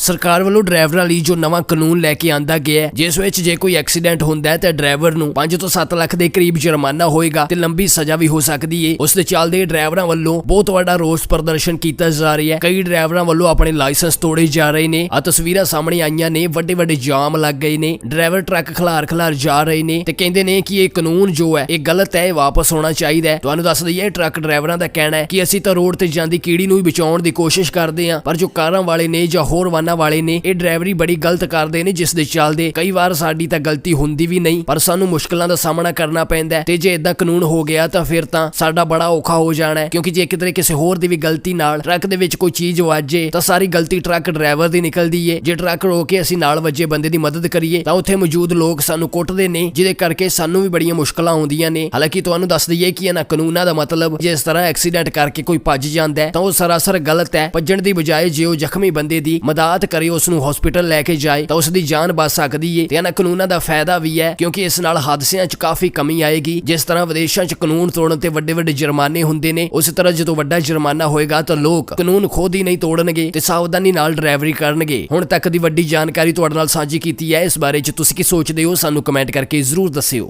ਸਰਕਾਰ ਵੱਲੋਂ ਡਰਾਈਵਰਾਂ ਲਈ ਜੋ ਨਵਾਂ ਕਾਨੂੰਨ ਲੈ ਕੇ ਆਂਦਾ ਗਿਆ ਹੈ, ਜਿਸ ਵਿੱਚ ਜੇ ਕੋਈ ਐਕਸੀਡੈਂਟ ਹੁੰਦਾ ਹੈ ਤਾਂ ਡਰਾਈਵਰ ਨੂੰ 5 ਤੋਂ 7 ਲੱਖ ਦੇ ਕਰੀਬ ਜੁਰਮਾਨਾ ਹੋਏਗਾ ਤੇ ਲੰਬੀ ਸਜ਼ਾ ਵੀ ਹੋ ਸਕਦੀ ਹੈ ਉਸ ਦੇ ਚੱਲਦੇ ਡਰਾਈਵਰਾਂ ਵੱਲੋਂ ਬਹੁਤ ਵੱਡਾ ਰੋਸ ਪ੍ਰਦਰਸ਼ਨ ਕੀਤਾ ਜਾ ਰਿਹਾ ਹੈ। ਕਈ ਡਰਾਈਵਰਾਂ ਵੱਲੋਂ ਆਪਣੇ ਲਾਇਸੈਂਸ ਤੋੜੇ ਜਾ ਰਹੇ ਨੇ ਆ ਤਸਵੀਰਾਂ ਸਾਹਮਣੇ ਆਈਆਂ ਨੇ ਵੱਡੇ ਵੱਡੇ ਜਾਮ ਲੱਗ ਗਏ ਨੇ, ਡਰਾਈਵਰ ਟਰੱਕ ਖਲਾਰ ਖਲਾਰ ਜਾ ਰਹੇ ਨੇ ਤੇ ਕਹਿੰਦੇ ਨੇ ਕਿ ਇਹ ਕਾਨੂੰਨ ਜੋ ਹੈ, ਇਹ ਗਲਤ ਹੈ, ਇਹ ਵਾਪਸ ਹੋਣਾ ਚਾਹੀਦਾ ਹੈ। ਤੁਹਾਨੂੰ ਦੱਸ ਦਈਏ ਟਰੱਕ ਡਰਾਈਵਰਾਂ ਦਾ ਕਹਿਣਾ ਹੈ ਕਿ ਅਸੀਂ ਤਾਂ ਰੋਡ ਤੇ ਜਾਂਦੀ ਕੀੜੀ ਨੂੰ ਵੀ ਬਚਾਉਣ ਦੀ ਕੋਸ਼ਿਸ਼ ਕਰਦੇ ਹਾਂ, ਪਰ ਜੋ ਕਾਰਾਂ ਵਾਲੇ ਨੇ ਜਾਂ ਹੋਰ ਵਾਹਨਾਂ ਵਾਲੇ ਨੇ ਇਹ ਡਰਾਈਵਰੀ ਬੜੀ ਗਲਤ ਕਰਦੇ ਨੇ ਜਿਸ ਦੇ ਚੱਲਦੇ ਕਈ ਵਾਰ ਸਾਡੀ ਤਾਂ ਗਲਤੀ ਹੁੰਦੀ ਵੀ ਨਹੀਂ, ਪਰ ਸਾਨੂੰ ਮੁਸ਼ਕਲਾਂ ਦਾ ਸਾਹਮਣਾ ਕਰਨਾ ਪੈਂਦਾ ਤੇ ਜੇ ਇਦਾਂ ਕਾਨੂੰਨ ਹੋ ਗਿਆ ਤਾਂ ਫਿਰ ਤਾਂ ਸਾਡਾ ਬੜਾ ਔਖਾ ਹੋ ਜਾਣਾ ਹੈ, ਕਿਉਂਕਿ ਜੇ ਕਿਤੇ ਕਿਸੇ ਹੋਰ ਦੀ ਵੀ ਗਲਤੀ ਨਾਲ ਟਰੱਕ ਦੇ ਵਿੱਚ ਕੋਈ ਚੀਜ਼ ਵੱਜੇ ਤਾਂ ਸਾਰੀ ਗਲਤੀ ਟਰੱਕ ਡਰਾਈਵਰ ਦੀ ਨਿਕਲਦੀ ਏ। ਜੇ ਟਰੱਕ ਰੋਕ ਕੇ ਅਸੀਂ ਨਾਲ ਵੱਜੇ ਬੰਦੇ ਦੀ ਮਦਦ ਕਰੀਏ ਤਾਂ ਉੱਥੇ ਮੌਜੂਦ ਲੋਕ ਸਾਨੂੰ ਕੁੱਟਦੇ ਨੇ, ਜਿਹਦੇ ਕਰਕੇ ਸਾਨੂੰ ਵੀ ਬੜੀਆਂ ਮੁਸ਼ਕਲਾਂ ਆਉਂਦੀਆਂ ਨੇ। ਹਾਲਾਂਕਿ ਤੁਹਾਨੂੰ ਦੱਸ ਦਈਏ ਕਿ ਇਹਨਾਂ ਕਾਨੂੰਨਾਂ ਦਾ ਮਤਲਬ ਜੇ ਇਸ ਤਰ੍ਹਾਂ ਐਕਸੀਡੈਂਟ ਕਰਕੇ ਕੋਈ ਭੱਜ ਜਾਂਦਾ ਹੈ ਤਾਂ ਉਹ ਸਰਾਸਰ ਗਲਤ ਹੈ। ਭੱਜਣ ਦੀ ਬਜਾਏ ਜੇ ਉਹ ਜ਼ਖਮੀ ਬੰਦੇ ਦੀ ਮਦਦ ਕਰੇ ਉਸ ਨੂੰ ਹਸਪੀਟਲ ਲੈ ਕੇ ਜਾਏ, ਤਾਂ ਉਸ ਦੀ ਜਾਨ ਬਚ ਸਕਦੀ ਏ। ਤੇ ਇਹਨਾਂ ਕਾਨੂੰਨਾਂ ਦਾ ਫਾਇਦਾ ਵੀ ਹੈ, ਕਿਉਂਕਿ ਇਸ ਨਾਲ ਹਾਦਸਿਆਂ 'ਚ ਕਾਫੀ ਕਮੀ ਆਏਗੀ। ਜਿਸ ਤਰ੍ਹਾਂ ਵਿਦੇਸ਼ਾਂ 'ਚ ਕਾਨੂੰਨ ਤੋੜਨ ਤੇ ਵੱਡੇ ਵੱਡੇ ਜੁਰਮਾਨੇ ਹੁੰਦੇ ਨੇ, ਉਸੇ ਤਰ੍ਹਾਂ ਜਦੋਂ ਵੱਡਾ ਜੁਰਮਾਨਾ ਹੋਏਗਾ, ਤਾਂ ਲੋਕ ਕਾਨੂੰਨ ਖੁਦ ਹੀ ਨਹੀਂ ਤੋੜਨਗੇ ਤੇ ਸਾਵਧਾਨੀ ਨਾਲ ਡਰਾਈਵਰੀ ਕਰਨਗੇ। ਹੁਣ ਤੱਕ ਦੀ ਵੱਡੀ ਜਾਣਕਾਰੀ ਤੁਹਾਡੇ ਨਾਲ ਸਾਂਝੀ ਕੀਤੀ ਹੈ, ਇਸ ਬਾਰੇ 'ਚ ਤੁਸੀਂ ਕੀ ਸੋਚਦੇ ਹੋ, ਸਾਨੂੰ ਕਮੈਂਟ ਕਰਕੇ ਜ਼ਰੂਰ ਦੱਸਿਓ।